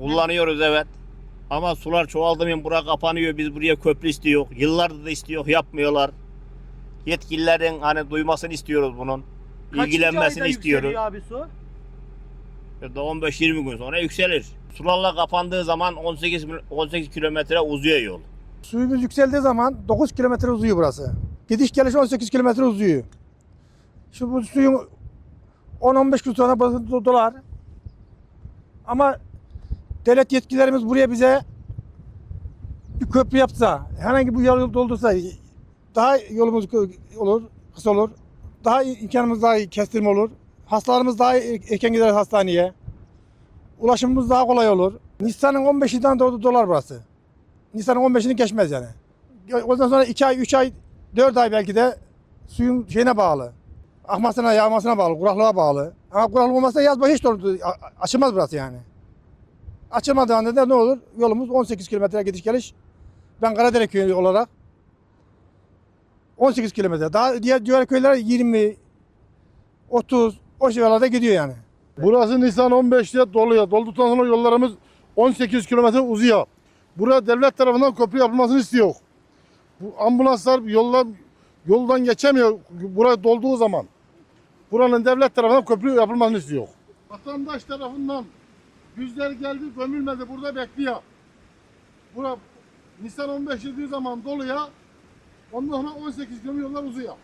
Kullanıyoruz evet. Ama sular çoğaldı mı bura kapanıyor. Biz buraya köprü istiyor. Yıllardır da istiyor. Yapmıyorlar. Yetkililerin hani duymasını istiyoruz bunun. Kaçıncı İlgilenmesini ayda istiyoruz. yükseliyor abi su? Ya da 15-20 gün sonra yükselir. Sularla kapandığı zaman 18 mil- 18 kilometre uzuyor yol. Suyumuz yükseldiği zaman 9 kilometre uzuyor burası. Gidiş geliş 18 kilometre uzuyor. Şu bu suyun 10-15 gün sonra do- dolar. Ama devlet yetkililerimiz buraya bize bir köprü yapsa, herhangi bir yol doldursa daha yolumuz olur, kısa olur. Daha imkanımız daha iyi kestirme olur. Hastalarımız daha er- erken gider hastaneye. Ulaşımımız daha kolay olur. Nisan'ın 15'inden doğru dolar burası. Nisan'ın 15'ini geçmez yani. Ondan sonra 2 ay, 3 ay, 4 ay belki de suyun şeyine bağlı. Akmasına, yağmasına bağlı, kuraklığa bağlı. Ama kuraklık olmazsa yaz boyu hiç a- açılmaz burası yani. Açılmadığı anda da ne olur? Yolumuz 18 kilometre gidiş geliş. Ben Karadere köyü olarak 18 kilometre. Daha diğer, diğer köyler 20, 30 o civarlarda gidiyor yani. Burası Nisan 15'te doluyor. Dolduktan sonra yollarımız 18 kilometre uzuyor. Buraya devlet tarafından köprü yapılmasını istiyor. Bu ambulanslar yoldan yoldan geçemiyor. Buraya dolduğu zaman. Buranın devlet tarafından köprü yapılmasını istiyor. Vatandaş tarafından yüzler geldi gömülmedi burada bekliyor. Bura Nisan 15 dediği zaman doluyor. Ondan sonra 18 kilometre yollar uzuyor.